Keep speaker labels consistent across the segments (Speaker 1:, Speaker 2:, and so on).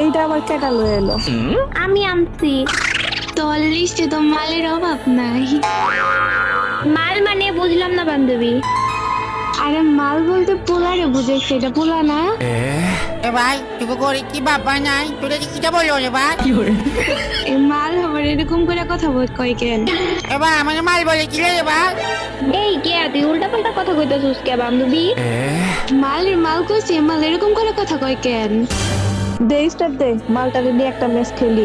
Speaker 1: এইটা আবার কেটা লয়ে এলো?
Speaker 2: আমি আনছি।
Speaker 3: তোর লিস্টে তো মালের অভাব নাই।
Speaker 2: মাল মানে বুঝলাম না বান্ধবী।
Speaker 3: আরে মাল বলতে পোলারে বুঝে সেটা পোলা না?
Speaker 4: এ? ভাই তুই করে কি বাবা নাই? তোরা কি কিটা বলল রে ভাই?
Speaker 3: এই মাল আবার এরকম করে কথা বল কই কেন?
Speaker 4: এবার আমাকে মাল বলে কি রে ভাই?
Speaker 2: কথা কইতেছিস কে বান্ধবী?
Speaker 3: মালের মাল কইছে মাল এরকম করে কথা কই কেন?
Speaker 1: দে স্টার দে মালটাকে দিয়ে একটা ম্যাচ খেলি।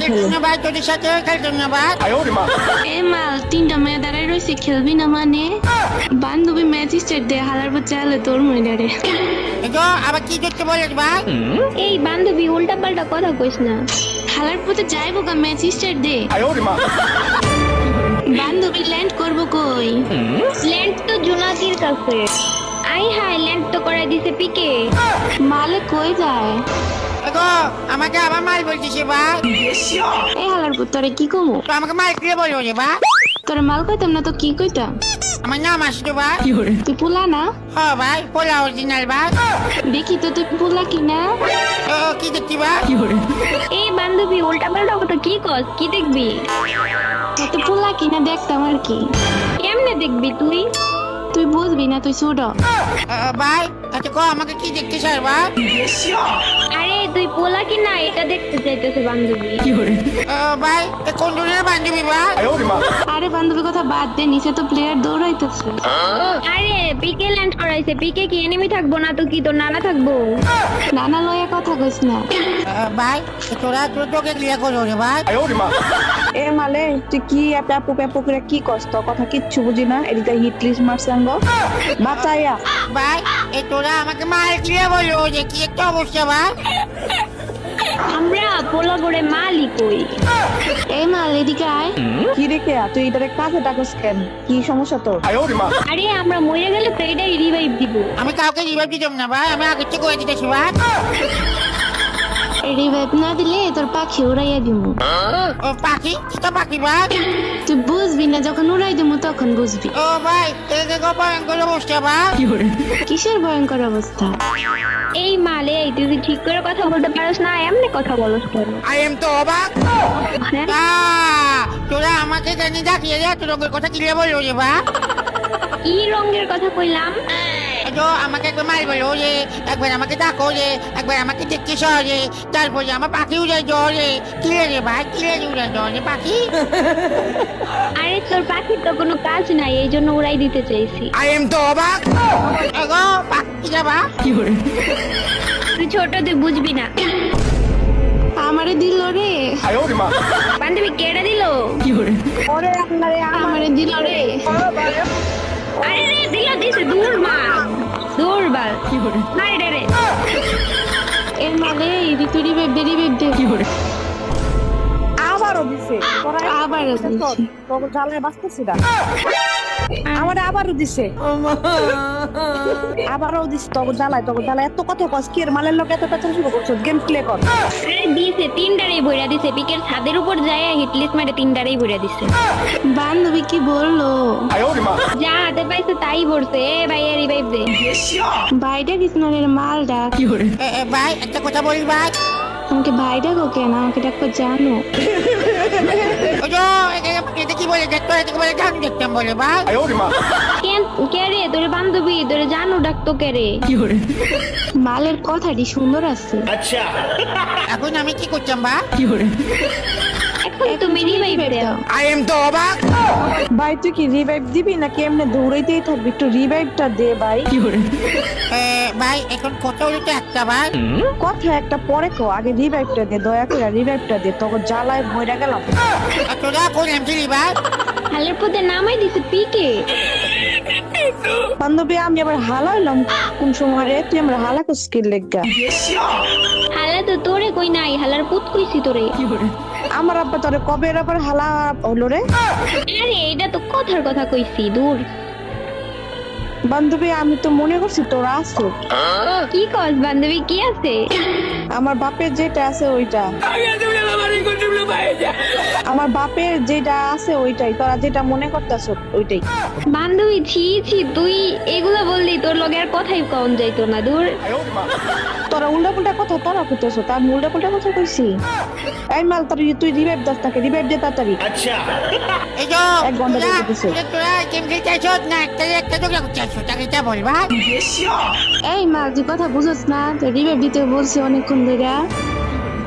Speaker 4: দেখছি ভাই তোদের সাথে খেলতাম না ভাই
Speaker 3: এ মাল তিনটা মেয়ে দাঁড়াই রয়েছে খেলবি না মানে? বান্ধবী ম্যাচ স্টার্ট দে হালার পর চালে তোর মহিলারে
Speaker 4: এগো আবার কি করতে বলে ভাই?
Speaker 2: এই বান্ধবী উল্টা পাল্টা কথা কইস না।
Speaker 3: হালার পথে যাইবো গা ম্যাচ স্টার্ট দে। বান্ধবী ল্যান্ড করব কই?
Speaker 2: ল্যান্ড তো জোনাকির কাছে। আই হাই ল্যান্ড তো করে দিছে পিকে।
Speaker 3: মালে কই যায়?
Speaker 4: এগো আমাকে আবার মাল বলছিস ভাই
Speaker 3: এই হালার পর তোরে কি কমু?
Speaker 4: তো আমাকে মাল কি বলল রে ভাই
Speaker 3: তোরে মাল কইতাম না তো কি কইতাম?
Speaker 4: আমার নাম আসতো ভাই
Speaker 3: তুই পোলা না?
Speaker 4: হ ভাই পোলা অরিজিনাল ভাই
Speaker 3: দেখি তো তুই পোলা কিনা
Speaker 4: ও কি দেখছি ভাই
Speaker 2: এই বান্ধবী উল্টা পাল্টা কথা কি কস? কি দেখবি?
Speaker 3: তুই পোলা কিনা দেখতাম আর কি?
Speaker 2: কেমনে দেখবি তুই?
Speaker 3: তুই বুঝবি না, তুই ছোট।
Speaker 4: ভাই আচ্ছা কো আমাকে কি দেখতে চাই ভাই
Speaker 2: আরে তুই পোলা কি না? এটা দেখতে চাইতেছে বান্ধবী।
Speaker 4: ভাই এ কোন ধরনের বান্ধবী ভাই
Speaker 3: আরে বান্ধবী কথা বাদ দে নিচে তো প্লেয়ার দৌড়াইতেছে।
Speaker 2: আরে পিকে ল্যান্ড করাইছে। পিকে কি এনিমি থাকব না তো কি তোর নানা থাকব?
Speaker 3: নানা লয়া কথা কইস না।
Speaker 4: ভাই তোরা তোর তোকে ক্লিয়ার করো রে ভাই।
Speaker 1: এ মালে তুই কি প্যাপু প্যাপু করে কি কষ্ট কথা কিচ্ছু বুঝি না। এদিকে হিট লিস্ট মারছে আঙ্গ। বাঁচাইয়া
Speaker 4: ভাই এ তোরা আমাকে মাল ক্লিয়ার বলল যে কি একটা অবস্থা ভাই
Speaker 2: আমরা পোলা করে মালি কই
Speaker 3: এই মাল এদিকে আয়।
Speaker 1: কি রেখে তুই এটারে কাছে ডাকস কেন? কি সমস্যা তোর?
Speaker 2: আরে আমরা মরে গেলে তো এটাই রিভাইভ দিব।
Speaker 4: আমি কাউকে রিভাইভ দিতাম না ভাই আমি আগে থেকে করে দিতেছি ভাই
Speaker 3: রিভাইভ না দিলে তোর পাখি উড়াইয়া দিমু।
Speaker 4: ও পাখি? কিটা পাখি ভাই
Speaker 3: তুই বুঝবি না যখন উড়াই দেবো তখন বুঝবি।
Speaker 4: ও ভাই এই দেখো ভয়ঙ্কর অবস্থা ভাই।
Speaker 3: কিসের ভয়ঙ্কর অবস্থা?
Speaker 2: এই মালে এই তুই ঠিক করে কথা বলতে পারস না এমনি কথা বলস কেন?
Speaker 4: আই এম তো অবাক।
Speaker 2: হ্যাঁ?
Speaker 4: আহ, তোরা আমাকে জানি ডাকিয়ে যা তোর কথা কি বলব যে ভাই।
Speaker 2: কি রঙের কথা কইলাম।
Speaker 4: তো আমাকে একবার মাল বলো যে একবার আমাকে ডাকো যে একবার আমাকে দেখতে সহজে তারপরে আমার পাখি উড়ে জলে। কিলে রে ভাই কিলে উড়ে জলে পাখি?
Speaker 2: আরে তোর পাখির তো কোনো কাজ নাই এই জন্য উড়াই দিতে চাইছি।
Speaker 4: আই এম তো অবাক। এগো পাখি যাবা
Speaker 2: তুই ছোট তুই বুঝবি না।
Speaker 3: আমারে দিল রে।
Speaker 2: বান্ধবী কেটে দিল?
Speaker 1: ওরে আপনারে
Speaker 3: আমারে দিল রে।
Speaker 2: আরে রে দিল দিছে দূর মা দূর বাল মারি রে রে।
Speaker 3: এর মানে
Speaker 1: আবারও দিছে। তোরা
Speaker 3: আবার।
Speaker 1: তোর বাঁচতেছি না। আমার আবারও দিছে। আবারও দিছে তোর জ্বালায় তোর জ্বালায়। এত কথা কস কি এর মালের লোক এত পেছন শুরু করছ? গেম প্লে কর।
Speaker 2: দিছে তিনটারেই বইরা দিছে। পিকের ছাদের উপর যায় হিটলিস্ট মারে তিনটারেই বইরা দিছে।
Speaker 3: বান্ধবী কি বলল?
Speaker 2: যা হাতে পাইছে তাই পড়ছে এ ভাই রিভাইভ দে।
Speaker 3: ভাইটা কৃষ্ণের মাল ডাক।
Speaker 4: এ, এ, ভাই একটা কথা বলি ভাই।
Speaker 3: আমাকে ভাই ডাকো কেন? আমাকে ডাকো জানো।
Speaker 4: এ- এ- কি বলে দেখতো এটা কি বলে গান দেখতাম বলে ভাই?
Speaker 2: কেন কে রে? তোর বান্ধবী তোর জানো ডাকতো কে রে?
Speaker 3: মালের কথাটি সুন্দর আছে। আচ্ছা।
Speaker 4: এখন আমি কি করতাম ভাই?
Speaker 2: এখন তুমি রিভাইভ দাও।
Speaker 4: আই এম তো অবাক
Speaker 1: ভাই তুই কি রিভাইভ দিবি নাকি এমনি দৌড়াইতেই থাকবি? একটু রিভাইভটা দে ভাই।
Speaker 4: ভাই এখন কথা হলো একটা ভাই।
Speaker 1: কথা একটা পরে কো আগে রিভাইভটা দে দয়া করে রিভাইভটা দে তোকে জ্বালায় মইরা গেলাম।
Speaker 4: তোরা কোন এমছিলি ভাই?
Speaker 2: হালের পথে নামাই দিছে পিকে।
Speaker 1: বান্ধবী আমি আবার হালাইলাম কোন সময় রে? তুই আমরা হালা স্কিল লেগা?
Speaker 2: হালা তো তোরে কই নাই হালার পুত কইছি তোরে।
Speaker 1: আমার আব্বা তোরে কবে এর আবার হালা হলো রে?
Speaker 2: আরে এটা তো কথার কথা কইছি দূর।
Speaker 1: বান্ধবী আমি তো মনে করছি তোরা আছো।
Speaker 2: কি কস বান্ধবী কি আছে?
Speaker 1: আমার বাপের যেটা আছে ওইটা। আমার বাপের যেটা আছে ওইটাই তোরা যেটা মনে করতেছ ওইটাই।
Speaker 2: বান্ধবী ছি ছি তুই এগুলো বললি তোর লগে আর কথাই কম যাইতো না দূর
Speaker 1: তোরা উল্টা পুল্টা কথা তোরা করতেছ তার আমি উল্টা পুল্টা কথা কইছি? এই মাল তোর তুই রিভাইভ দাস তাকে রিভাইভ দে তাড়াতাড়ি।
Speaker 4: এই যে
Speaker 1: এক ঘণ্টা
Speaker 4: তোরা-
Speaker 1: ধরে
Speaker 4: তোরা গেম খেলতে না একটা একটা ঝগড়া করতে আসো চাকরিটা বল ভাই
Speaker 3: এই মাল তুই কথা বুঝছ না তো রিভাইভ দিতে বলছি অনেকক্ষণ ধরে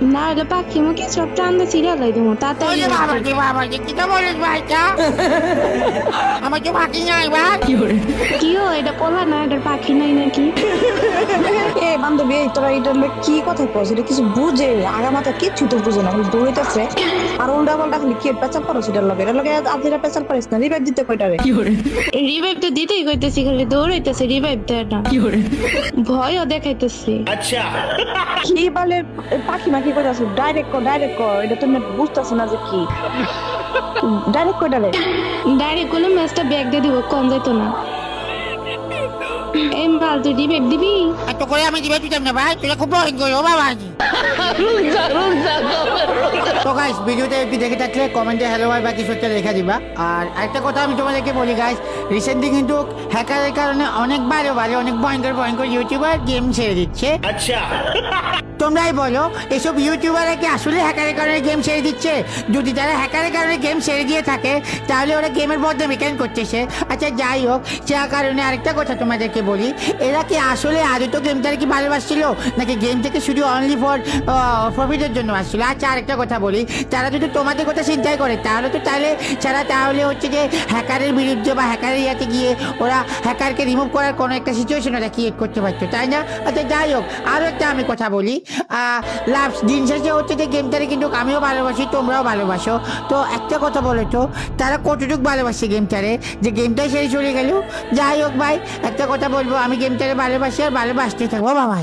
Speaker 3: না এটা পাখি মুখে সব টান্দা ছিড়া লাই দেবো তাড়াতাড়ি
Speaker 4: বাবা যে বাবা যে কি তো বলিস ভাইটা? আমার তো বাকি নাই ভাই।
Speaker 3: কিও এটা পোলা না? এটা পাখি নাই নাকি?
Speaker 1: এ বান্ধবী এই তোরা এটা কি কথা কস? এটা কিছু বুঝে আগা মাথা কিচ্ছু তো বুঝে না দৌড়িতেছে আর উল্টা পাল্টা খালি কি পেঁচাল পারো সেটার লগে? এটার লগে আজিরা পেঁচাল পারিস না রিভাইভ দিতে কয়টারে
Speaker 3: রিভাইভ তো দিতেই কইতেছি খালি দৌড়াইতেছে রিভাইভ দেয় না। ভয়ও দেখাইতেছি।
Speaker 1: কি বলে পাখি মাখি কইতাছ? ডাইরেক্ট কর ডাইরেক্ট কর এটা তুমি বুঝতেছ না যে কি। ডাইরেক্ট কয়টারে
Speaker 3: ডাইরেক্ট করলে ম্যাচটা ব্যাগ দিয়ে দিব কম যাইতো না। এই মাল তুই দিবি?
Speaker 4: এত করে আমি দিবে দিতাম না ভাই তোরা খুব বহিন করো বাবা তো গাইস ভিডিওটা একটু দেখে থাকলে কমেন্টে হ্যালো ভাই বা কিছু একটা লেখা দিবা। আর আরেকটা কথা আমি তোমাদেরকে বলি গাইস রিসেন্টলি কিন্তু হ্যাকারের কারণে অনেক ভালো ভালো অনেক ভয়ঙ্কর ভয়ঙ্কর ইউটিউবার গেম ছেড়ে দিচ্ছে। তোমরাই বলো, এসব ইউটিউবাররা কি আসলে হ্যাকারের কারণে গেম ছেড়ে দিচ্ছে? যদি তারা হ্যাকারের কারণে গেম ছেড়ে দিয়ে থাকে, তাহলে ওরা গেমের মধ্যে মেকান করতেছে। আচ্ছা যাই হোক সে কারণে আরেকটা কথা তোমাদেরকে বলি, এরা কি আসলে আদৌ তো গেমটাকে কি ভালোবাসছিল? নাকি গেম থেকে শুধু অনলি ফর প্রফিটের জন্য আসছিল? আচ্ছা আরেকটা কথা বলি, তারা যদি তোমাদের কথা চিন্তাই করে, তাহলে তো তাহলে ছাড়া তাহলে হচ্ছে যে হ্যাকারের বিরুদ্ধে বা হ্যাকারের ইয়াতে গিয়ে ওরা হ্যাকারকে রিমুভ করার কোনো একটা সিচুয়েশন ওরা ক্রিয়েট করতে পারতো, তাই না? আচ্ছা যাই হোক আরও একটা আমি কথা বলি লাভ দিন শেষে হচ্ছে যে গেমটারে কিন্তু আমিও ভালোবাসি, তোমরাও ভালোবাসো। তো একটা কথা বলো তো, তারা কতটুকু ভালোবাসে গেমটারে যে গেমটাই সেই চলে গেল। যাই হোক ভাই, একটা কথা বলব, আমি গেমটারে ভালোবাসি আর ভালোবাসতে থাকব বাবা